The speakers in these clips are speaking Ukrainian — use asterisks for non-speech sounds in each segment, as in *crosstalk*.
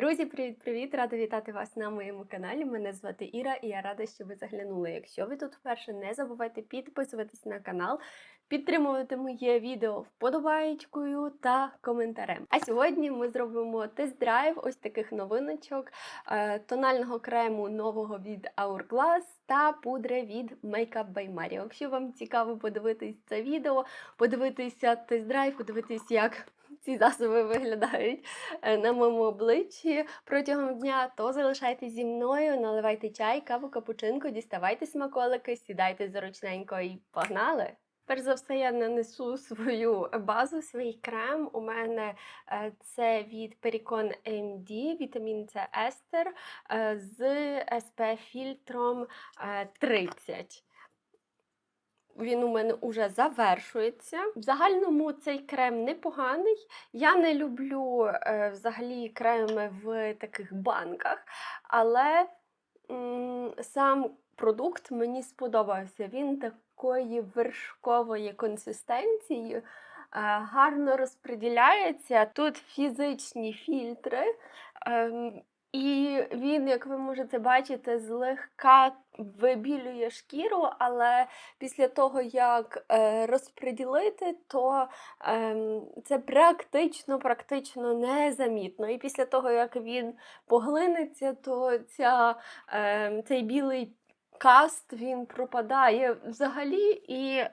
Друзі, привіт-привіт! Рада вітати вас на моєму каналі. Мене звати Іра, і я рада, що ви заглянули. Якщо ви тут вперше, не забувайте підписуватись на канал, підтримувати моє відео вподобайкою та коментарем. А сьогодні ми зробимо тест-драйв ось таких новиночок, е, тонального крему нового від Hourglass та пудри від Makeup by Mario. Якщо вам цікаво подивитись це відео, подивитися тест-драйв, подивитись, як ці засоби виглядають е, на моєму обличчі протягом дня, то залишайтесь зі мною, наливайте чай, каву, капучинку, діставайте смаколики, сідайте зручненько і погнали! Перш за все, я нанесу свою базу, свій крем. У мене е, це від Pericon MD, вітамін С Естер е, з SPF фільтром е, 30. Він у мене уже завершується. В загальному цей крем непоганий. Я не люблю е, взагалі креми в таких банках, але м, сам продукт мені сподобався. Він такої вершкової консистенції. е, Гарно розподіляється. Тут фізичні фільтри, ем, і він, як ви можете бачити, злегка вибілює шкіру, але після того, як е, розподілити, то ем, це практично практично незамітно. І після того, як він поглинеться, то ця, ем, цей білий каст він пропадає взагалі і.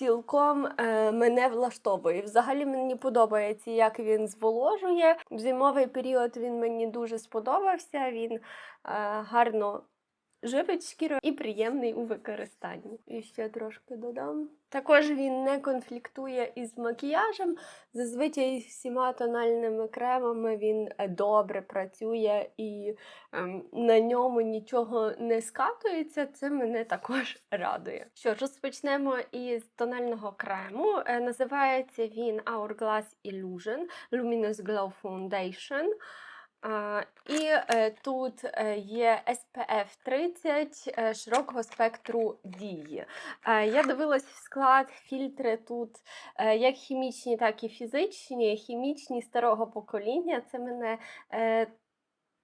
Цілком е, мене влаштовує. Взагалі мені подобається, як він зволожує. В зимовий період він мені дуже сподобався. Він е, гарно живить шкіру і приємний у використанні. І ще трошки додам. Також він не конфліктує із макіяжем. Зазвичай всіма тональними кремами він е, добре працює і ем, на ньому нічого не скатується. Це мене також *laughs* радує. Що ж, розпочнемо із тонального крему. Е, називається він Hourglass Illusion Luminous Glow Foundation. І е, тут е, є SPF 30 е, широкого спектру дії. Я дивилась в склад фільтри тут як хімічні, так і фізичні. Хімічні старого покоління. Це мене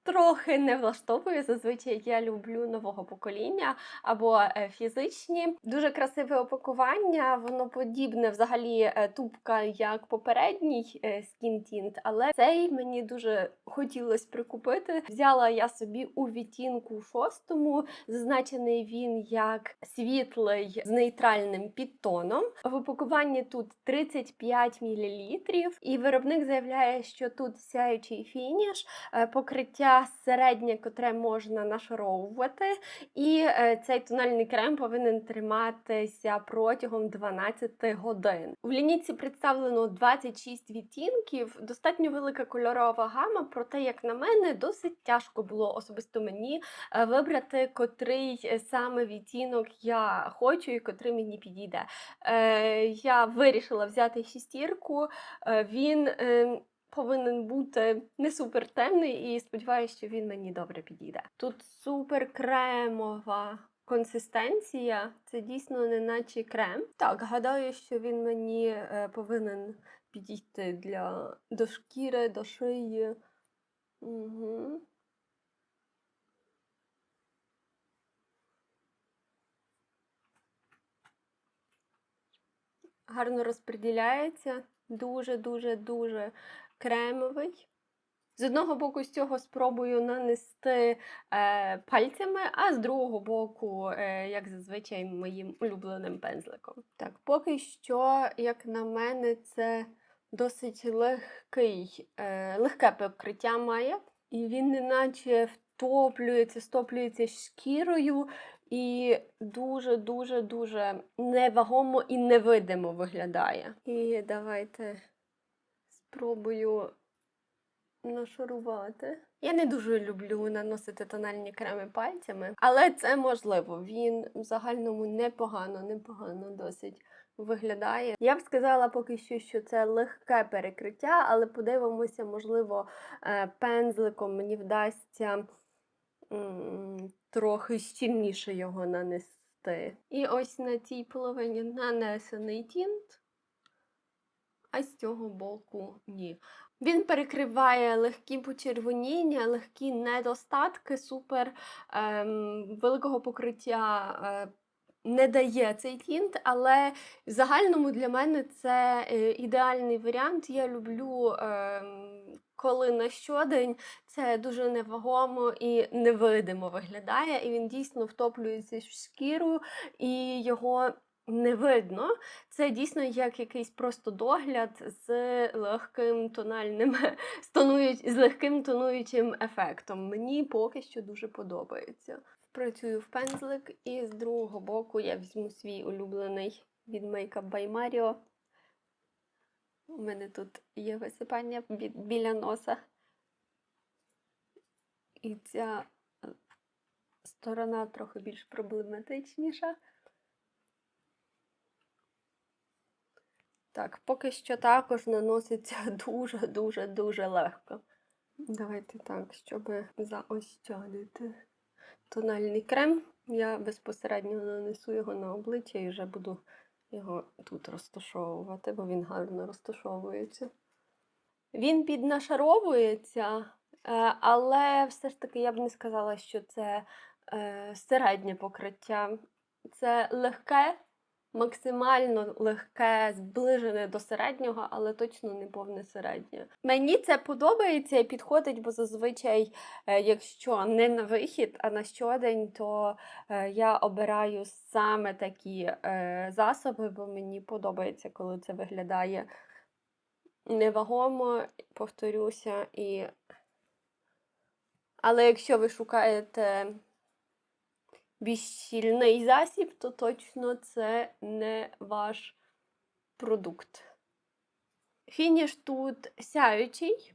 трохи не влаштовує. Зазвичай я люблю нового покоління або е, фізичні. Дуже красиве опакування, воно подібне взагалі е, тупка, як попередній е, Skin Tint, але цей мені дуже хотілося прикупити. Взяла я собі у відтінку шостому. Зазначений він як світлий з нейтральним підтоном. В опакуванні тут 35 мл, і виробник заявляє, що тут сяючий фініш, е, середнє, котре можна нашаровувати, і е, цей тональний крем повинен триматися протягом 12 годин. В лінійці представлено 26 відтінків, достатньо велика кольорова гама, проте, як на мене, досить тяжко було особисто мені е, вибрати, котрий е, саме відтінок я хочу і котрий мені підійде. Я вирішила взяти шістірку. Він е, повинен бути не супер темний, і сподіваюся, що він мені добре підійде. Тут супер кремова консистенція, це дійсно не наче крем. Так, гадаю, що він мені е, повинен підійти для до шкіри, до шиї. Угу. Гарно розподіляється, дуже-дуже дуже кремовий. З одного боку, з цього спробую нанести е, пальцями, а з другого боку, е, як зазвичай, моїм улюбленим пензликом. Так, поки що, як на мене, це досить легкий, е, легке покриття має, і він неначе втоплюється, стоплюється шкірою. І дуже-дуже дуже невагомо і невидимо виглядає. І давайте спробую нашарувати. Я не дуже люблю наносити тональні креми пальцями, але це можливо. Він в загальному непогано, непогано досить виглядає. Я б сказала поки що, що це легке перекриття, але подивимося, можливо, е, пензликом мені вдасться трохи щільніше його нанести. І ось на цій половині нанесений тінт. А з цього боку ні. Він перекриває легкі почервоніння, легкі недостатки, супер ем, великого покриття е, не дає цей тінт, але в загальному для мене це е, ідеальний варіант. Я люблю, ем, коли на щодень це дуже невагомо і невидимо виглядає, і він дійсно втоплюється в шкіру, і його не видно. Це дійсно як якийсь просто догляд з легким тональним *laughs* з, легким тонуючим ефектом. Мені поки що дуже подобається. Працюю в пензлик, і з другого боку я візьму свій улюблений від Makeup by Mario. У мене тут є висипання бі- біля носа. І ця е, сторона трохи більш проблематичніша. Так, поки що також наноситься *laughs* дуже-дуже-дуже легко. Давайте так, щоб заощадити тональний крем, я безпосередньо нанесу його на обличчя і вже буду його тут розташовувати, бо він гарно розташовується. Він піднашаровується, е, але все ж таки я б не сказала, що це е, середнє покриття. Це легке, максимально легке, зближене до середнього, але точно не повне середнє. Мені це подобається і підходить, бо зазвичай, е, якщо не на вихід, а на щодень, то е, я обираю саме такі е, засоби, бо мені подобається, коли це виглядає невагомо, повторюся, і. Але якщо ви шукаєте більш щільний засіб, то точно це не ваш продукт. Фініш тут сяючий,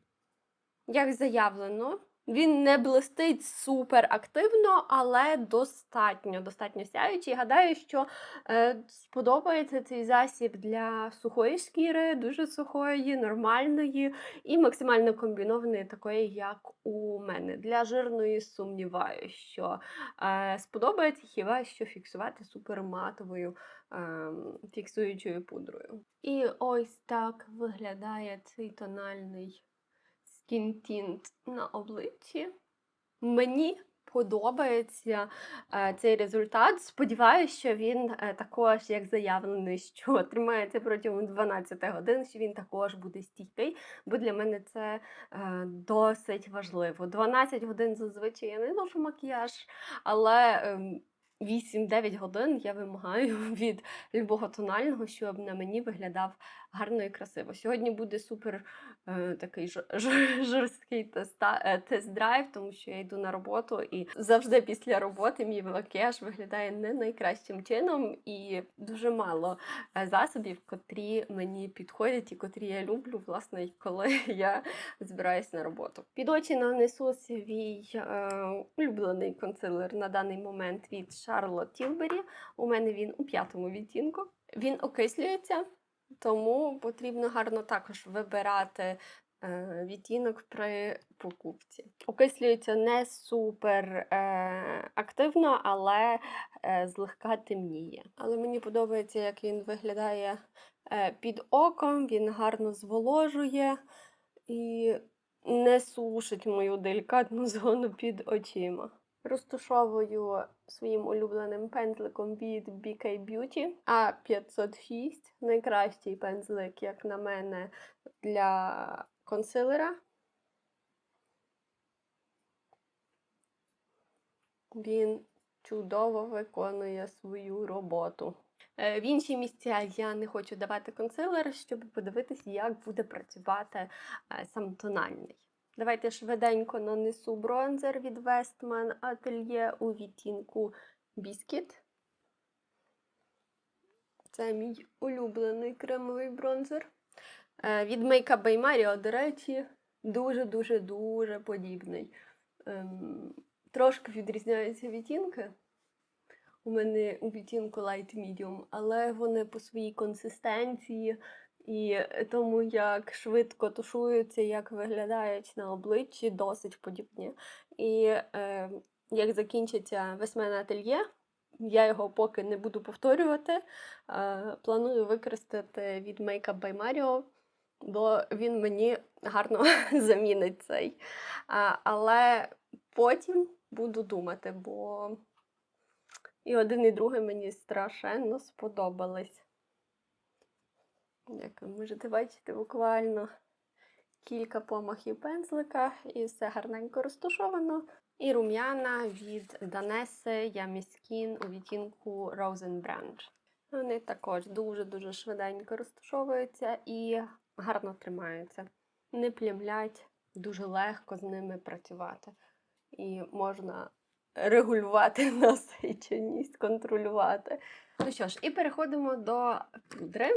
як заявлено. Він не блистить супер активно, але достатньо, достатньо сяючий. Гадаю, що е, сподобається цей засіб для сухої шкіри, дуже сухої, нормальної і максимально комбінованої, такої, як у мене. Для жирної сумніваюся, що е, сподобається хіба що фіксувати суперматовою е, фіксуючою пудрою. І ось так виглядає цей тональний Tint на обличчі. Мені подобається е, цей результат. Сподіваюся, що він е, також, як заявлений, що *laughs* тримається протягом 12 годин, що він також буде стійкий, бо для мене це е, досить важливо. 12 годин зазвичай я не ношу макіяж, але. ем, 8-9 годин я вимагаю *laughs* від любого тонального, щоб на мені виглядав гарно і красиво. Сьогодні буде супер е, такий жор- *laughs* жор- жорсткий теста, е, тест-драйв, тому що я йду на роботу, і завжди після роботи мій макіяж виглядає не найкращим чином, і дуже мало е, засобів, котрі мені підходять і котрі я люблю, власне, коли *laughs* я збираюсь на роботу. Під очі нанесу свій е, улюблений консилер на даний момент від Charlotte Tilbury. У мене він у п'ятому відтінку. Він окислюється, тому потрібно гарно також вибирати е, відтінок при покупці. Окислюється не супер е, активно, але е, злегка темніє. Але мені подобається, як він виглядає під оком, він гарно зволожує і не сушить мою делікатну *laughs* зону під очима. Розташовую своїм улюбленим пензликом від BK Beauty A506. Найкращий пензлик, як на мене, для консилера. Він чудово виконує свою роботу. Е, В інші місця я не хочу давати консилер, щоб подивитися, як буде працювати е, сам тональний. Давайте швиденько нанесу бронзер від Westman Atelier у відтінку Biscuit. Це мій улюблений кремовий бронзер. Е, Від Makeup by Mario, до речі, дуже-дуже-дуже подібний. Ем, Трошки відрізняються відтінки. У мене у відтінку Light Medium, але вони по своїй консистенції і тому, як швидко тушуються, як виглядають на обличчі, досить подібні. І е, як закінчиться весменне ательє, я його поки не буду повторювати. Е, планую використати від Makeup by Mario бо він мені гарно *laughs* замінить цей. А, але потім буду думати, бо і один, і другий мені страшенно сподобались. Як ви можете бачити, буквально кілька помахів пензлика і все гарненько розташовано. І рум'яна від Yummy Skin у відтінку Rose Branch. Вони також дуже-дуже швиденько розташовуються і гарно тримаються. Не плямлять, дуже легко з ними працювати. І можна регулювати *laughs* насиченість, контролювати. Ну що ж, і переходимо до пудри.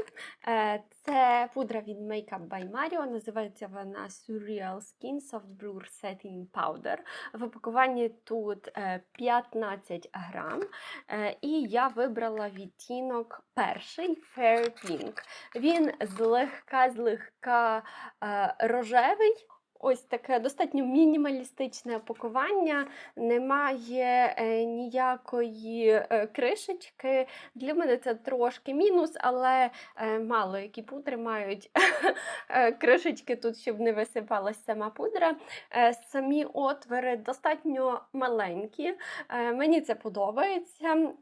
Е, Це пудра від Makeup by Mario. Називається вона Surreal Skin Soft Blur Setting Powder. В упакуванні тут е, 15 грам. Е, І я вибрала відтінок перший Fair Pink. Він злегка-злегка е, рожевий. Ось таке достатньо мінімалістичне опакування, немає е, ніякої е, кришечки. Для мене це трошки мінус, але е, мало які пудри мають *laughs* кришечки тут, щоб не висипалась сама пудра. Самі отвори достатньо маленькі. Мені це подобається.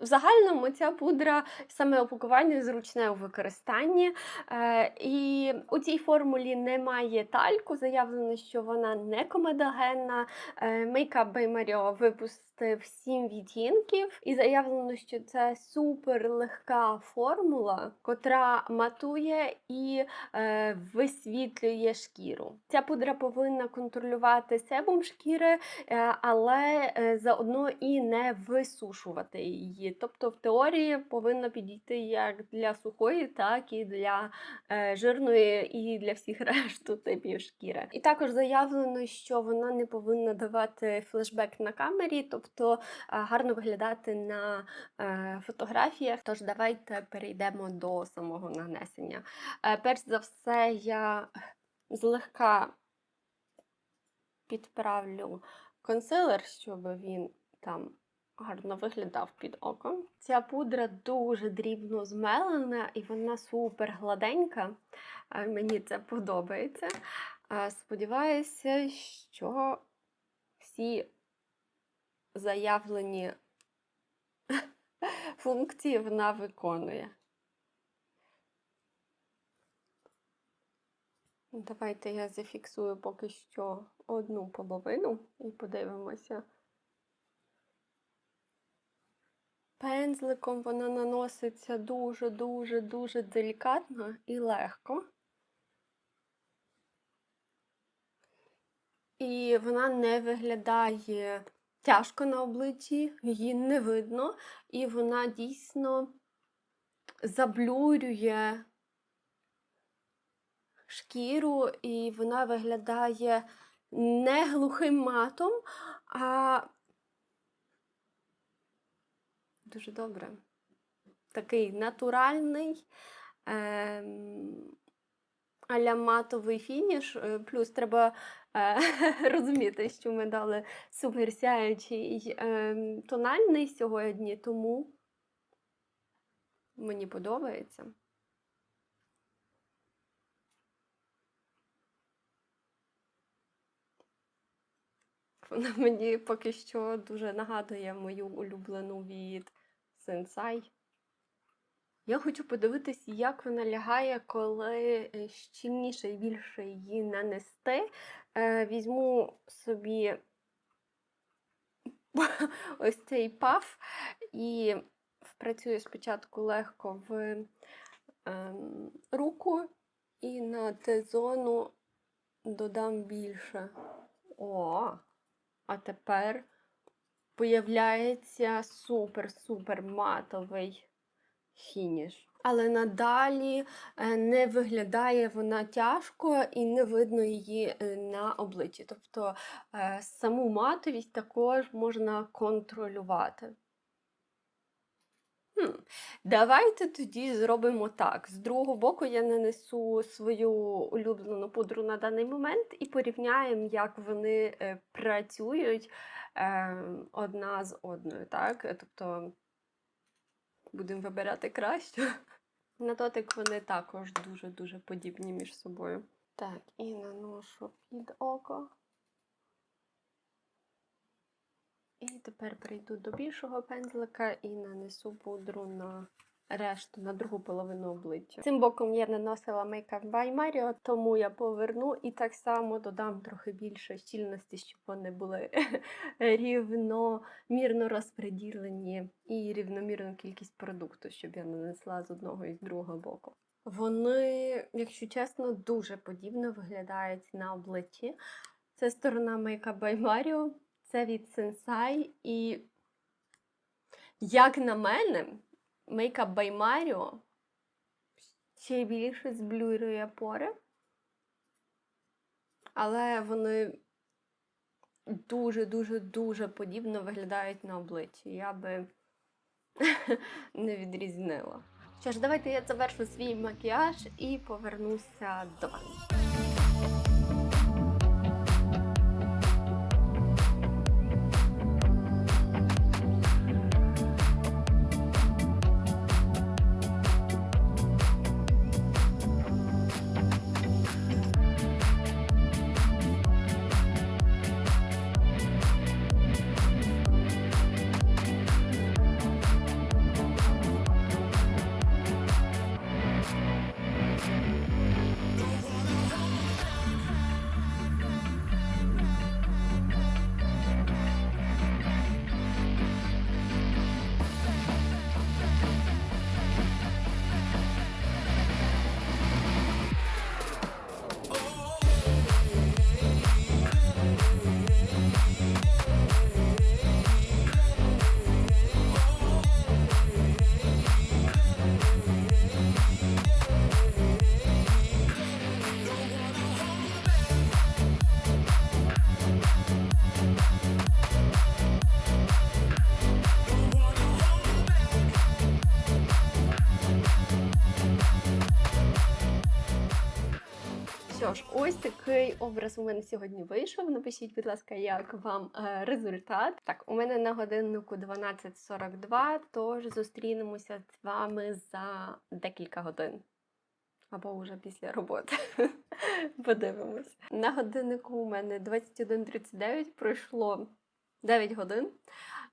В загальному ця пудра саме опакування зручне у використанні. Е, і у цій формулі немає тальку. Заявлено, що вона не комедогенна. Е, Makeup by Mario 7 відтінків, і заявлено, що це супер легка формула, котра матує і е, висвітлює шкіру. Ця пудра повинна контролювати себум шкіри, е, але е, заодно і не висушувати її. Тобто, в теорії повинна підійти як для сухої, так і для е, жирної, і для всіх *laughs* решту типів шкіри. І також заявлено, що вона не повинна давати флешбек на камері, тобто е, гарно виглядати на е, фотографіях. Тож давайте перейдемо до самого нанесення. Е, перш за все, я злегка підправлю консилер, щоб він там гарно виглядав під оком. Ця пудра дуже дрібно змелена і вона супер гладенька. Е, Мені це подобається. Сподіваюся, що всі заявлені *laughs* функції вона виконує. Давайте я зафіксую поки що одну половину і подивимося. Пензликом вона наноситься дуже-дуже-дуже делікатно і легко. І вона не виглядає тяжко на обличчі, її не видно, і вона дійсно заблюрює шкіру, і вона виглядає не глухим матом, а дуже добре. Такий натуральний ем, аля матовий фініш. Е, Плюс треба е, *laughs* розуміти, що ми дали суперсяючий ем, тональний сьогодні, тому мені подобається. Вона мені поки що дуже нагадує мою улюблену від Sensai. Я хочу подивитись, як вона лягає, коли е, щільніше і більше її нанести. Е, Візьму собі *laughs* ось цей паф і впрацюю спочатку легко в ем, руку і на Т-зону додам більше. О, а тепер появляється супер-супер матовий фініш. Але надалі е, не виглядає вона тяжко і не видно її е, на обличчі. Тобто е, саму матовість також можна контролювати. Хм. Давайте тоді зробимо так. З другого боку я нанесу свою улюблену пудру на даний момент і порівняємо, як вони працюють одна з одною. Так? Тобто будемо вибирати кращу. *laughs* На дотик вони також дуже-дуже подібні між собою. Так, і наношу під око. І тепер прийду до більшого пензлика і нанесу пудру на решту, на другу половину обличчя. Цим боком я наносила Makeup by Mario, тому я поверну і так само додам трохи більше щільності, щоб вони були *laughs* рівномірно розподілені і рівномірну кількість продукту, щоб я нанесла з одного і з другого боку. Вони, якщо чесно, дуже подібно виглядають на обличчі. Це сторона Makeup by Mario, це від Sensai. І, як на мене, Makeup by Mario ще більше зблюрує пори. Але вони дуже-дуже-дуже подібно виглядають на обличчі. Я би *laughs* не відрізнила. Що ж, давайте я завершу свій макіяж і повернуся до вас. Образ у мене сьогодні вийшов. Напишіть, будь ласка, як вам е, результат. Так, у мене на годиннику 12.42, тож зустрінемося з вами за декілька годин. Або вже після роботи. *laughs* Подивимось. На годиннику у мене 21.39 пройшло 9 годин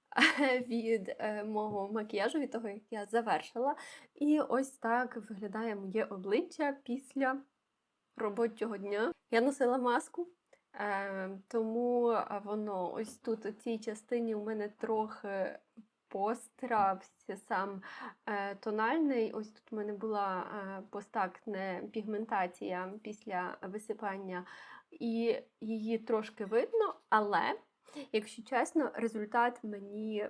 *laughs* від е, мого макіяжу, від того, як я завершила. І ось так виглядає моє обличчя після робочого дня. Я носила маску, е, тому е, воно ось тут, у цій частині, у мене трохи пострався сам е, тональний. Ось тут у мене була постакне пігментація після висипання, і її трошки видно, але, якщо чесно, результат мені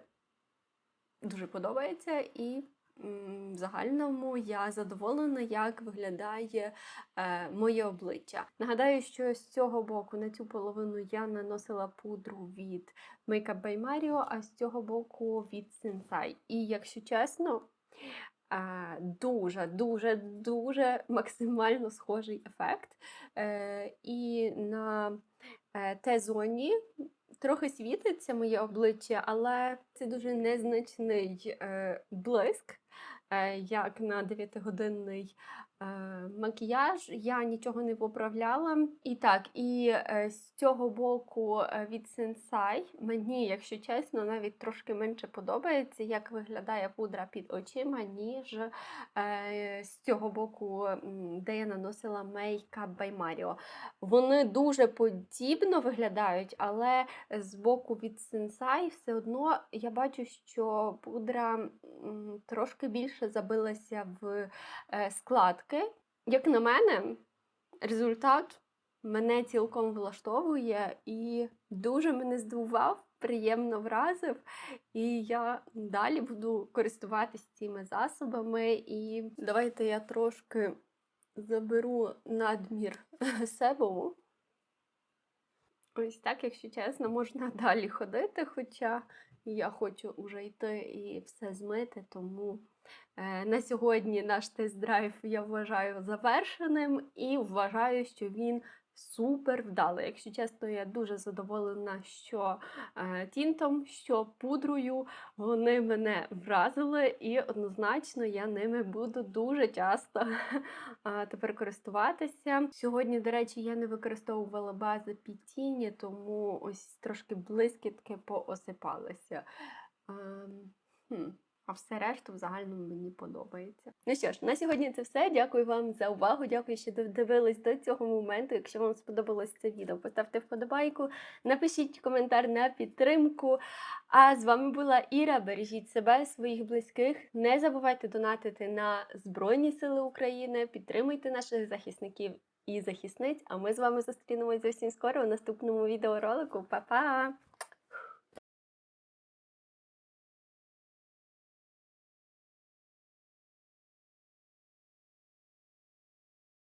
дуже подобається і в загальному я задоволена, як виглядає е, моє обличчя. Нагадаю, що з цього боку на цю половину я наносила пудру від Makeup by Mario, а з цього боку від Sensai. І якщо чесно, е, дуже, дуже, дуже максимально схожий ефект. Е, і на е, Т-зоні трохи світиться моє обличчя, але це дуже незначний е, блиск, як на 9-годинний е, макіяж. Я нічого не поправляла. І так, і е, з цього боку е, від Sensai мені, якщо чесно, навіть трошки менше подобається, як виглядає пудра під очима, ніж е, з цього боку, де я наносила by Mario. Вони дуже подібно виглядають, але з боку від Sensai все одно я бачу, що пудра трошки більше забилася в е, складки. Як на мене, результат мене цілком влаштовує і дуже мене здивував, приємно вразив. І я далі буду користуватись цими засобами. І давайте я трошки заберу надмір *laughs* себуму. Ось так, якщо чесно, можна далі ходити, хоча я хочу вже йти і все змити, тому на сьогодні наш тест-драйв я вважаю завершеним і вважаю, що він супер вдало. Якщо чесно, я дуже задоволена, що е, тінтом, що пудрою вони мене вразили, і однозначно я ними буду дуже часто *laughs* тепер користуватися. Сьогодні, до речі, я не використовувала бази під тіні, тому ось трошки блискітки поосипалися. Ем, хм. А все решту в загальному мені подобається. Ну що ж, на сьогодні це все. Дякую вам за увагу. Дякую, що додивились до цього моменту. Якщо вам сподобалось це відео, поставте вподобайку, напишіть коментар на підтримку. А з вами була Іра. Бережіть себе, своїх близьких. Не забувайте донатити на Збройні Сили України. Підтримуйте наших захисників і захисниць. А ми з вами зустрінемось зовсім скоро у наступному відеоролику. Па-па!